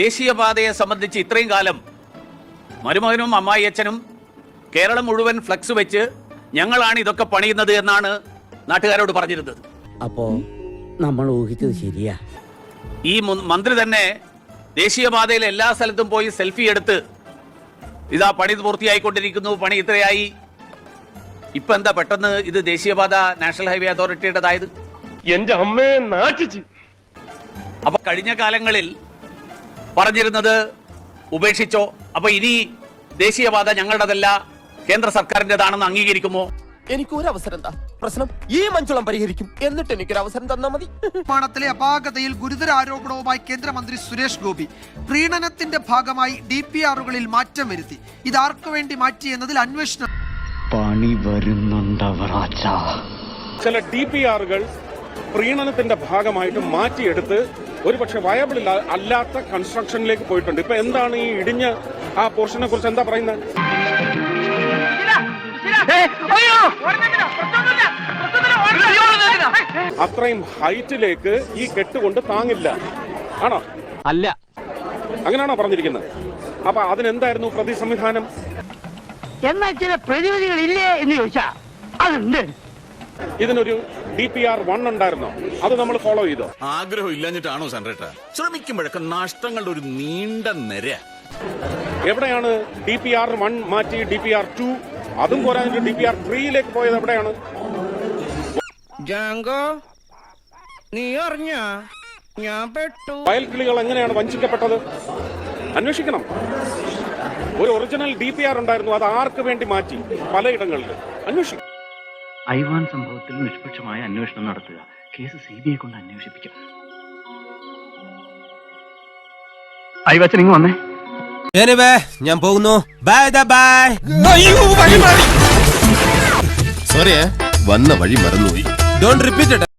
ദേശീയപാതയെ സംബന്ധിച്ച് ഇത്രയും കാലം മരുമകനും അമ്മായിയച്ഛനും കേരളം മുഴുവൻ ഫ്ലക്സ് വെച്ച് ഞങ്ങളാണ് ഇതൊക്കെ പണിയുന്നത് എന്നാണ് നാട്ടുകാരോട് പറഞ്ഞിരുന്നത്. അപ്പോ നമ്മൾ ഊഹിച്ചത് ശരിയാ. ഈ മന്ത്രി തന്നെ ദേശീയപാതയിൽ എല്ലാ സ്ഥലത്തും പോയി സെൽഫി എടുത്ത് ഇതാ പണി പൂർത്തിയായിക്കൊണ്ടിരിക്കുന്നു പണി ഇത്രയായി. ഇപ്പൊ എന്താ പെട്ടെന്ന് ഇത് ദേശീയപാത നാഷണൽ ഹൈവേ അതോറിറ്റിയുടേതായത്? എന്റെ അമ്മയെ നാട്ടിച്ച്. അപ്പൊ കഴിഞ്ഞ കാലങ്ങളിൽ പറഞ്ഞിരുന്നത് ഉപേക്ഷിച്ചോ. അപ്പൊ ഇനി ദേശീയപാത ഞങ്ങളുടെതല്ല കേന്ദ്ര സർക്കാരിന്റെതാണെന്ന് അംഗീകരിക്കുമോ? എനിക്ക് ഒരു അവസരം എന്താ പ്രശ്നം ഈ മഞ്ചുളം പരിഹരിക്കും. എന്നിട്ട് എനിക്കൊരു അവസരം തന്നാ മതി. നിർമ്മാണത്തിലെ അപാകതയിൽ ഗുരുതര ആരോപണവുമായി കേന്ദ്രമന്ത്രി സുരേഷ് ഗോപി പ്രീണനത്തിന്റെ ഭാഗമായി ഡി പി ആറുകളിൽ മാറ്റം വരുത്തി. ഇത് ആർക്കു വേണ്ടി മാറ്റി എന്നതിൽ അന്വേഷണം പണി വരുന്നുണ്ടവറാച്ച ചില ഡി പി ആറുകൾ പ്രീണനത്തിന്റെ ഭാഗമായിട്ട് മാറ്റിയെടുത്ത് ഒരുപക്ഷെ വയബിൾ അല്ലാത്ത കൺസ്ട്രക്ഷനിലേക്ക് പോയിട്ടുണ്ട്. ഇപ്പൊ എന്താണ് ഈ ഇടിഞ്ഞ ആ പോർഷനെ കുറിച്ച് എന്താ പറയുന്നത്? അത്രയും ഹൈറ്റിലേക്ക് ഈ കെട്ടുകൊണ്ട് താങ്ങില്ല. ആണോ? അല്ല. അങ്ങനെയാണോ പറഞ്ഞിരിക്കുന്നത്? അപ്പൊ അതിനെന്തായിരുന്നു പ്രതി സംവിധാനം എന്നാൽ ചില പ്രതിവിധികൾ ഇല്ലേ എന്ന് ചോദിച്ചാ അതുണ്ട്. ഇതിനൊരു ഡി പി ആർ വൺ ഉണ്ടായിരുന്നു? അത് നമ്മൾ ഫോളോ ചെയ്തു? ആഗ്രഹം ഇല്ലാഞ്ഞിട്ടാണോ സൺറേട്ട ശ്രമിക്കുമ്പോഴൊക്കെ നഷ്ടങ്ങളുടെ ഒരു നീണ്ട നിര. എവിടെയാണ് ഡി പി ആർ വൺ മാറ്റി ഡി പി ആർ ടു അതും പോരാഞ്ഞിട്ട് ഡി പി ആർ ത്രീയിലേക്ക് പോയത് എവിടെയാണ്? ജാങ്കോ നീ അറിഞ്ഞ? ഞാൻ പെട്ടു. വയൽക്കിളികൾ എങ്ങനെയാണ് വഞ്ചിക്കപ്പെട്ടത്? അന്വേഷിക്കണം. ഒരു ഒറിജിനൽ ഡി പി ആർ ഉണ്ടായിരുന്നു അത് ആർക്ക് വേണ്ടി മാറ്റി? പലയിടങ്ങളിൽ. അന്വേഷിക്കും ഐവാൻ സംഭവത്തിൽ നിഷ്പക്ഷമായ അന്വേഷണം നടത്തുക. കേസ് സി ബി ഐ കൊണ്ട് അന്വേഷിപ്പിക്കാം. ഐവാച്ചൻ ഇങ്ങ് വന്നേ. ഞാൻ പോകുന്നു. ബൈ ബൈ സോറിയേ വന്ന വഴി മറന്നുപോയി. Don't repeat